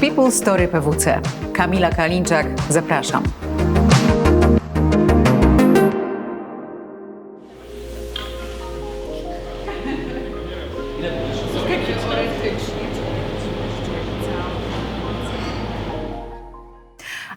People Story PWC. Kamila Kalinczak, zapraszam.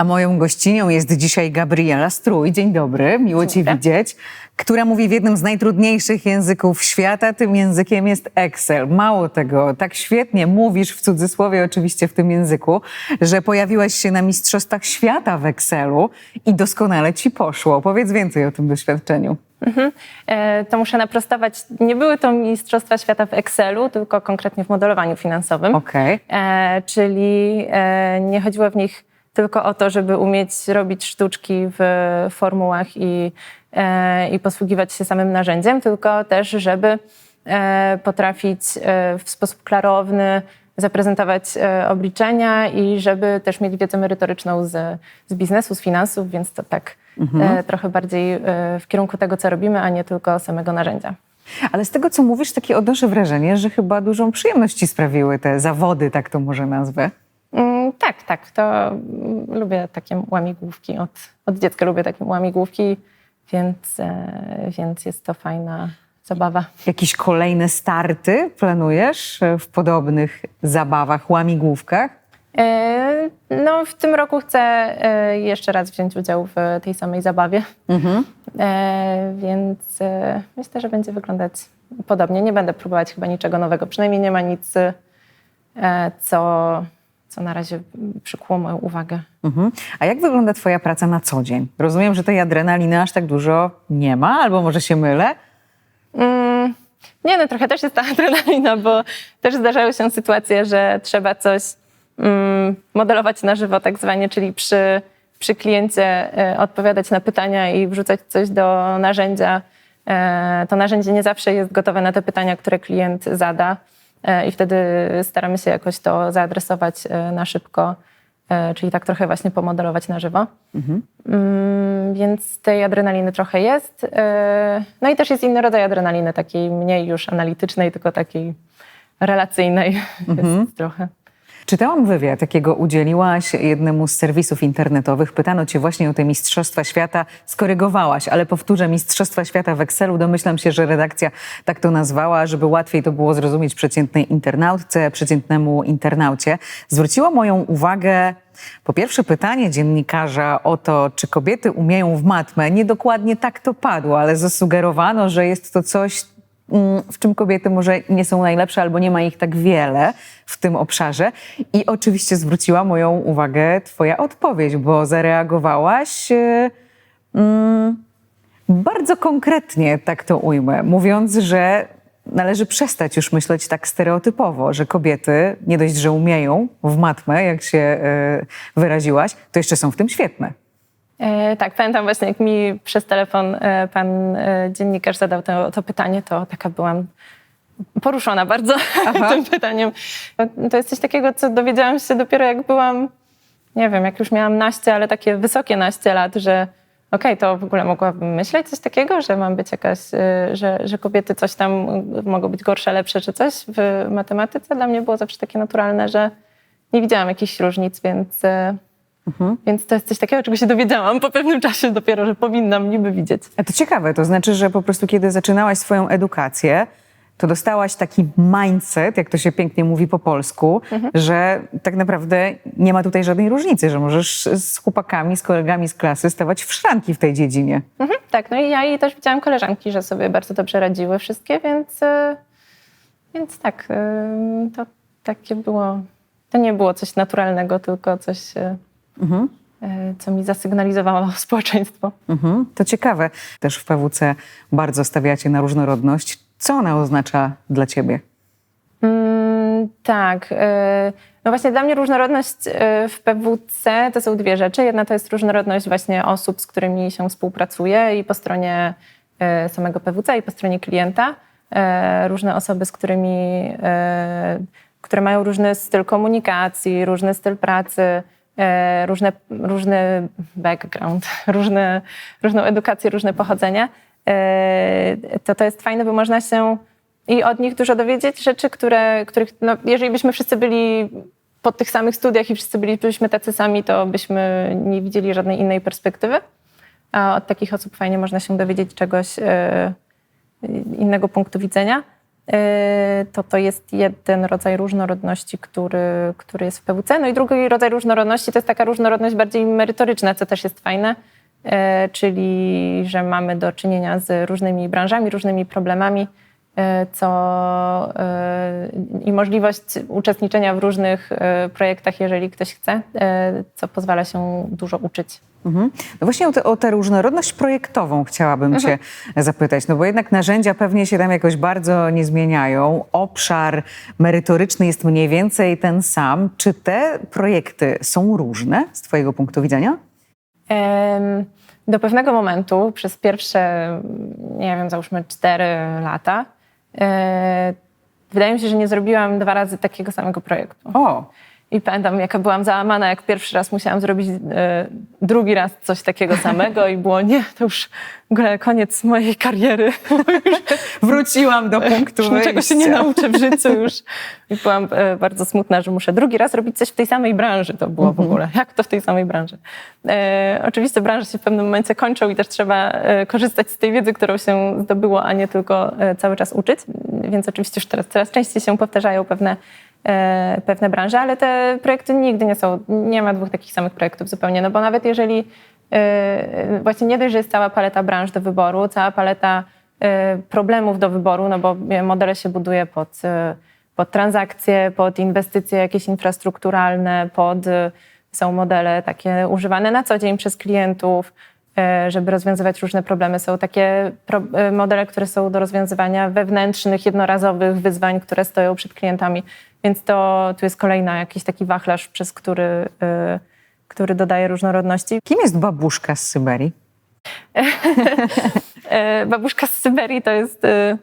A moją gościnią jest dzisiaj Gabriela Strój. Dzień dobry, miło Cię widzieć. Która mówi w jednym z najtrudniejszych języków świata, tym językiem jest Excel. Mało tego, tak świetnie mówisz, w cudzysłowie oczywiście w tym języku, że pojawiłaś się na Mistrzostwach Świata w Excelu i doskonale Ci poszło. Powiedz więcej o tym doświadczeniu. E, To muszę naprostować. Nie były to Mistrzostwa Świata w Excelu, tylko konkretnie w modelowaniu finansowym. Okej. E, czyli e, nie chodziło w nich tylko o to, żeby umieć robić sztuczki w formułach i, e, i posługiwać się samym narzędziem, tylko też, żeby e, potrafić e, w sposób klarowny zaprezentować obliczenia i żeby też mieć wiedzę merytoryczną z, z biznesu, z finansów, więc to tak e, trochę bardziej w kierunku tego, co robimy, a nie tylko samego narzędzia. Ale z tego, co mówisz, takie odnoszę wrażenie, że chyba dużą przyjemność Ci sprawiły te zawody, tak to może nazwę. Mm, tak, tak. To mm, lubię takie łamigłówki. Od, od dziecka lubię takie łamigłówki, więc, e, więc jest to fajna zabawa. Jakieś kolejne starty planujesz e, w podobnych zabawach, łamigłówkach? E, No, w tym roku chcę jeszcze raz wziąć udział w tej samej zabawie, E, więc myślę, że będzie wyglądać podobnie. Nie będę próbować chyba niczego nowego. Przynajmniej nie ma nic, co, co na razie przykuło moją uwagę. Mhm. A jak wygląda Twoja praca na co dzień? Rozumiem, że tej adrenaliny aż tak dużo nie ma, albo może się mylę? Mm, nie, no trochę też jest ta adrenalina, bo też zdarzały się sytuacje, że trzeba coś mm, modelować na żywo, tak zwanie, czyli przy, przy kliencie e, odpowiadać na pytania i wrzucać coś do narzędzia. E, to narzędzie nie zawsze jest gotowe na te pytania, które klient zada i wtedy staramy się jakoś to zaadresować e, na szybko, e, czyli tak trochę właśnie pomodelować na żywo. Mm, więc tej adrenaliny trochę jest. E, No i też jest inny rodzaj adrenaliny, takiej mniej już analitycznej, tylko takiej relacyjnej jest trochę. Czytałam wywiad, jakiego udzieliłaś jednemu z serwisów internetowych. Pytano cię właśnie o te Mistrzostwa Świata. Skorygowałaś, ale powtórzę, Mistrzostwa Świata w Excelu. Domyślam się, że redakcja tak to nazwała, żeby łatwiej to było zrozumieć przeciętnej internautce, przeciętnemu internaucie. Zwróciło moją uwagę po pierwsze pytanie dziennikarza o to, czy kobiety umieją w matmę. Niedokładnie tak to padło, ale zasugerowano, że jest to coś, w czym kobiety może nie są najlepsze albo nie ma ich tak wiele w tym obszarze. I oczywiście zwróciła moją uwagę Twoja odpowiedź, bo zareagowałaś e, mm, bardzo konkretnie, tak to ujmę, mówiąc, że należy przestać już myśleć tak stereotypowo, że kobiety nie dość, że umieją w matmę, jak się e, wyraziłaś, to jeszcze są w tym świetne. E, tak, pamiętam właśnie, jak mi przez telefon e, pan e, dziennikarz zadał to, to pytanie, to taka byłam poruszona bardzo tym pytaniem. To jest coś takiego, co dowiedziałam się dopiero jak byłam, nie wiem, jak już miałam naście, ale takie wysokie naście lat, że okej, to w ogóle mogłabym myśleć coś takiego, że mam być jakaś, że, że kobiety coś tam mogą być gorsze, lepsze czy coś w matematyce. Dla mnie było zawsze takie naturalne, że nie widziałam jakichś różnic, więc, y, więc to jest coś takiego, czego się dowiedziałam po pewnym czasie dopiero, że powinnam niby widzieć. A to ciekawe, to znaczy, że po prostu kiedy zaczynałaś swoją edukację, to dostałaś taki mindset, jak to się pięknie mówi po polsku, że tak naprawdę nie ma tutaj żadnej różnicy, że możesz z chłopakami, z kolegami z klasy stawać w szranki w tej dziedzinie. Mhm, tak, no i ja i też widziałam koleżanki, że sobie bardzo dobrze radziły wszystkie, więc, y, więc tak, y, to takie było, to nie było coś naturalnego, tylko coś, y, y, co mi zasygnalizowało społeczeństwo. Mhm, to ciekawe. Też w PWC bardzo stawiacie na różnorodność. Co ona oznacza dla ciebie? Mm, tak. y, No właśnie dla mnie różnorodność y, w PWC to są dwie rzeczy. Jedna to jest różnorodność właśnie osób, z którymi się współpracuje i po stronie samego PWC i po stronie klienta. Różne osoby, z którymi, które mają różny styl komunikacji, różny styl pracy, różne, różny background, różne, różną edukację, różne pochodzenie. Y, To to jest fajne, bo można się i od nich dużo dowiedzieć rzeczy, które, których, no, jeżeli byśmy wszyscy byli po tych samych studiach i wszyscy bylibyśmy tacy sami, to byśmy nie widzieli żadnej innej perspektywy. A od takich osób fajnie można się dowiedzieć czegoś e, innego punktu widzenia. E, To to jest jeden rodzaj różnorodności, który, który jest w PWC. No i drugi rodzaj różnorodności to jest taka różnorodność bardziej merytoryczna, co też jest fajne, e, czyli że mamy do czynienia z różnymi branżami, różnymi problemami, e, co i możliwość uczestniczenia w różnych projektach, jeżeli ktoś chce, co pozwala się dużo uczyć. Mhm. No właśnie o, te, o tę różnorodność projektową chciałabym Cię zapytać, no bo jednak narzędzia pewnie się tam jakoś bardzo nie zmieniają. Obszar merytoryczny jest mniej więcej ten sam. Czy te projekty są różne z Twojego punktu widzenia? Em, Do pewnego momentu, przez pierwsze, nie wiem, załóżmy 4 lata, e, wydaje mi się, że nie zrobiłam dwa razy takiego samego projektu. O, I pamiętam, jaka byłam załamana, jak pierwszy raz musiałam zrobić e, drugi raz coś takiego samego i było, nie, to już w ogóle koniec mojej kariery. wróciłam do punktu Już niczego się nie nauczę w życiu już. I byłam e, bardzo smutna, że muszę drugi raz robić coś w tej samej branży. To było w ogóle. Jak to w tej samej branży? E, oczywiście branże się w pewnym momencie kończą i też trzeba e, korzystać z tej wiedzy, którą się zdobyło, a nie tylko e, cały czas uczyć. Więc oczywiście już teraz coraz częściej się powtarzają pewne, pewne branże, ale te projekty nigdy nie są, nie ma dwóch takich samych projektów zupełnie, no bo nawet jeżeli e, właśnie nie dość, że jest cała paleta branż do wyboru, cała paleta e, problemów do wyboru, no bo e, modele się buduje pod, e, pod transakcje, pod inwestycje jakieś infrastrukturalne, pod e, są modele takie używane na co dzień przez klientów, e, żeby rozwiązywać różne problemy. Są takie pro, e, modele, które są do rozwiązywania wewnętrznych, jednorazowych wyzwań, które stoją przed klientami. Więc to tu jest kolejna jakiś taki wachlarz, przez który, e, który dodaje różnorodności. Kim jest babuszka z Syberii? E, Babuszka z Syberii to jest e,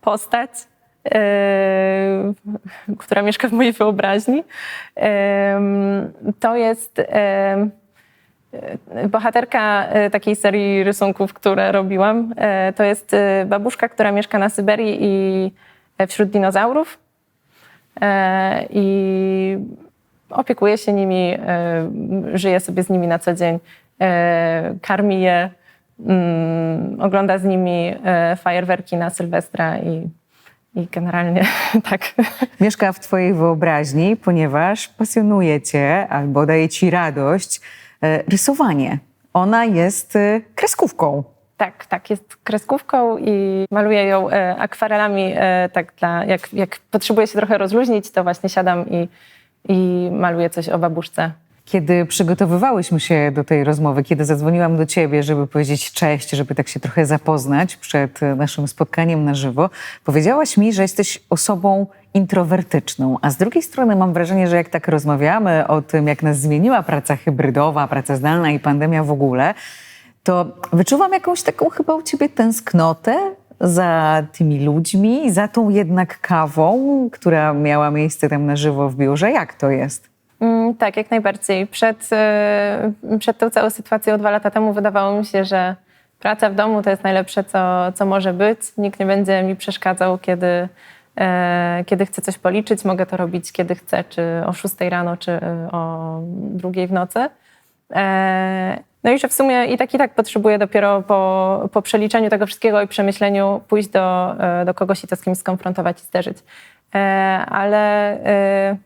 postać, e, która mieszka w mojej wyobraźni. To jest bohaterka e, takiej serii rysunków, które robiłam. E, To jest babuszka, która mieszka na Syberii i wśród dinozaurów. E, I opiekuje się nimi, e, żyje sobie z nimi na co dzień, e, karmi je, mm, ogląda z nimi fajerwerki na Sylwestra i, i generalnie tak. Mieszka w Twojej wyobraźni, ponieważ pasjonuje Cię albo daje Ci radość rysowanie. Ona jest kreskówką. Tak, tak, jest kreskówką i maluję ją e, akwarelami, e, tak dla, jak, jak potrzebuję się trochę rozluźnić, to właśnie siadam i, i maluję coś o babuszce. Kiedy przygotowywałyśmy się do tej rozmowy, kiedy zadzwoniłam do ciebie, żeby powiedzieć cześć, żeby tak się trochę zapoznać przed e, naszym spotkaniem na żywo, powiedziałaś mi, że jesteś osobą introwertyczną, a z drugiej strony mam wrażenie, że jak tak rozmawiamy o tym, jak nas zmieniła praca hybrydowa, praca zdalna i pandemia w ogóle, to wyczuwam jakąś taką chyba u ciebie tęsknotę za tymi ludźmi, za tą jednak kawą, która miała miejsce tam na żywo w biurze. Jak to jest? Mm, tak, jak najbardziej. Przed, e, przed tą całą sytuacją dwa lata temu wydawało mi się, że praca w domu to jest najlepsze, co, co może być. Nikt nie będzie mi przeszkadzał, kiedy, e, kiedy chcę coś policzyć. Mogę to robić, kiedy chcę, czy o 6 rano, czy e, o drugiej w nocy. E, No i że w sumie i tak i tak potrzebuję dopiero po, po przeliczeniu tego wszystkiego i przemyśleniu pójść do, e, do kogoś i to z kimś skonfrontować i zderzyć. E, Ale e,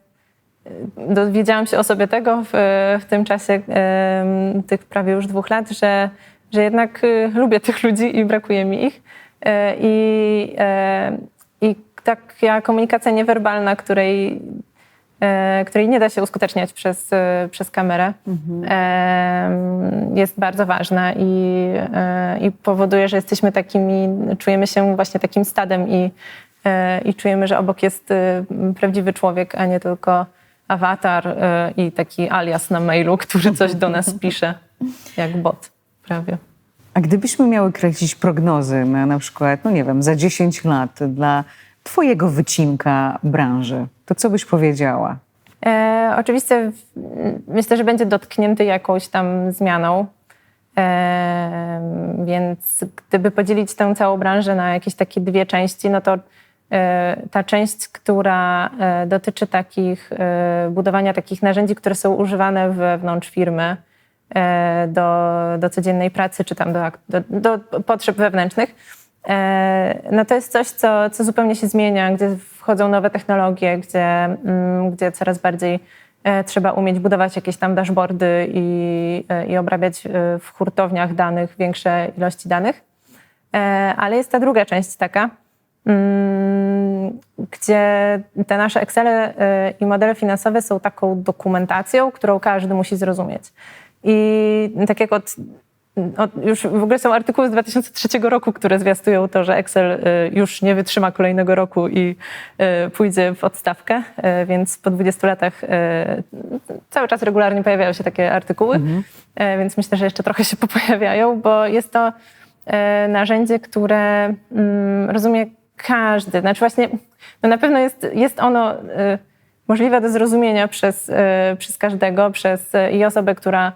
dowiedziałam się o sobie tego w, w tym czasie tych prawie już dwóch lat, że, że jednak lubię tych ludzi i brakuje mi ich. I, I taka komunikacja niewerbalna, której, której nie da się uskuteczniać przez, e, przez kamerę, em, jest bardzo ważna i, e, i powoduje, że jesteśmy takimi, czujemy się właśnie takim stadem i, e, i czujemy, że obok jest e, prawdziwy człowiek, a nie tylko awatar e, i taki alias na mailu, który coś do nas pisze, jak bot prawie. A gdybyśmy miały kreślić prognozy na na przykład, no nie wiem, za 10 lat dla twojego wycinka branży, to co byś powiedziała? E, oczywiście myślę, że będzie dotknięty jakąś tam zmianą. E, więc gdyby podzielić tę całą branżę na jakieś takie dwie części, no to e, ta część, która e, dotyczy takich, e, budowania takich narzędzi, które są używane wewnątrz firmy e, do, do codziennej pracy, czy tam do, do, do potrzeb wewnętrznych, no to jest coś, co, co zupełnie się zmienia, gdzie wchodzą nowe technologie, gdzie, mm, gdzie coraz bardziej e, trzeba umieć budować jakieś tam dashboardy i, e, i obrabiać e, w hurtowniach danych większe ilości danych. E, Ale jest ta druga część taka, mm, gdzie te nasze Excele e, i modele finansowe są taką dokumentacją, którą każdy musi zrozumieć. I tak jak od, już w ogóle są artykuły z 2003 roku, które zwiastują to, że Excel e, już nie wytrzyma kolejnego roku i e, pójdzie w odstawkę, e, więc po 20 latach cały czas regularnie pojawiają się takie artykuły, E, więc myślę, że jeszcze trochę się popojawiają, bo jest to narzędzie, które mm, rozumie każdy. Znaczy właśnie, no na pewno jest, jest ono możliwe do zrozumienia przez, przez każdego, przez i osobę, która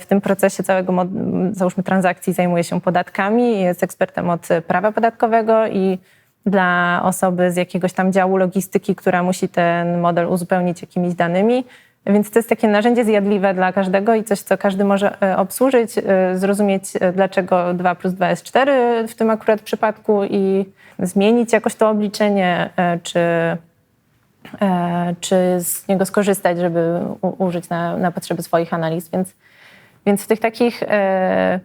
w tym procesie całego, załóżmy, transakcji zajmuje się podatkami, jest ekspertem od e, prawa podatkowego i dla osoby z jakiegoś tam działu logistyki, która musi ten model uzupełnić jakimiś danymi. Więc to jest takie narzędzie zjadliwe dla każdego i coś, co każdy może e, obsłużyć, e, zrozumieć, e, dlaczego 2 plus 2 jest 4 w tym akurat przypadku i zmienić jakoś to obliczenie, e, czy, e, czy z niego skorzystać, żeby użyć na, na potrzeby swoich analiz. Więc, więc w tych takich, e,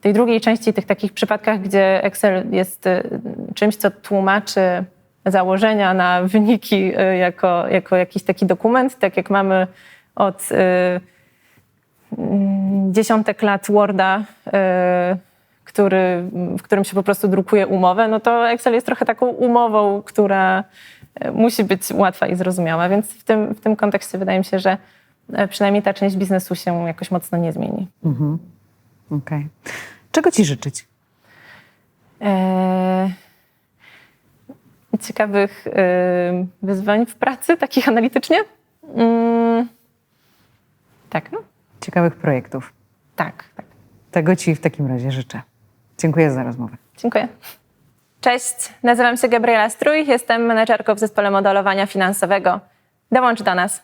tej drugiej części, tych takich przypadkach, gdzie Excel jest e, czymś, co tłumaczy założenia na wyniki e, jako, jako jakiś taki dokument, tak jak mamy od mm, dziesiątek lat Worda, który, w którym się po prostu drukuje umowę, no to Excel jest trochę taką umową, która musi być łatwa i zrozumiała. Więc w tym, w tym kontekście wydaje mi się, że przynajmniej ta część biznesu się jakoś mocno nie zmieni. Okej. Czego ci życzyć? E, ciekawych e, wyzwań w pracy, takich analitycznie? Mm, tak, no, Ciekawych projektów. tak, tak. Tego ci w takim razie życzę. Dziękuję za rozmowę. Dziękuję. Cześć, nazywam się Gabriela Strój, jestem menedżerką w zespole modelowania finansowego. Dołącz do nas.